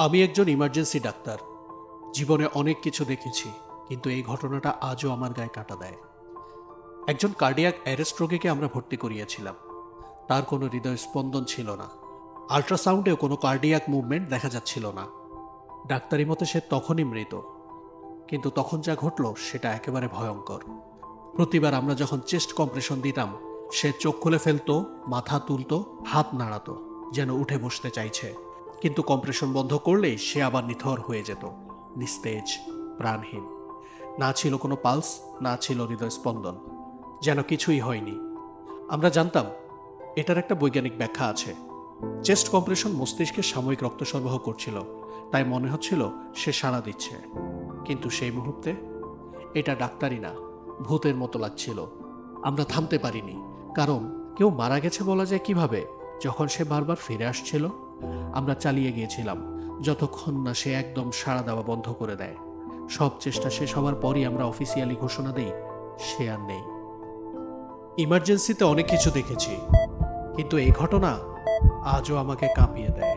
আমি একজন emergency doctor. জীবনে অনেক কিছু দেখেছি, কিন্তু এই ঘটনাটা আজও আমার গায়ে কাটা দেয়। একজন কার্ডিয়াক অ্যারেস্ট রোগীকে আমরা ভর্তি করিয়েছিলাম। তার কোনো হৃদয় স্পন্দন ছিল না। আল্ট্রাসাউন্ডেও কোনো কার্ডিয়াক মুভমেন্ট দেখা যাচ্ছিল না। ডাক্তারি মতে সে তখনই মৃত। কিন্তু তখন যা ঘটল, সেটা একেবারে ভয়ঙ্কর। প্রতিবার আমরা যখন চেস্ট কম্প্রেশন দিতাম, সে চোখ খুলে ফেলতো, মাথা তুলতো, হাত নাড়াতো, যেন উঠে বসতে চাইছে। কিন্তু কম্প্রেশন বন্ধ করলেই সে আবার নিথর হয়ে যেত, নিস্তেজ, প্রাণহীন। না ছিল কোনো পালস, না ছিল হৃদয় স্পন্দন যেন কিছুই হয়নি। আমরা জানতাম, এটার একটা বৈজ্ঞানিক ব্যাখ্যা আছে। চেস্ট কম্প্রেশন মস্তিষ্কে সাময়িক রক্ত সরবরাহ করছিল, তাই মনে হচ্ছিল সে সাড়া দিচ্ছে। কিন্তু সেই মুহূর্তে এটা ডাক্তারি না, ভূতের মতো লাগছিল। আমরা থামতে পারিনি, কারণ কেউ মারা গেছে বলা যায় কীভাবে, যখন সে বারবার ফিরে আসছিল? আমরা চালিয়ে গিয়েছিলাম। যতক্ষণ না সে একদম সাড়া দেওয়া বন্ধ করে দেয়। সব চেষ্টা শেষ হওয়ার পরই আমরা অফিসিয়ালি ঘোষণা দেই, সে আর নেই। ইমার্জেন্সিতে অনেক কিছু দেখেছি। কিন্তু এই ঘটনা আজও আমাকে কাঁপিয়ে দেয়।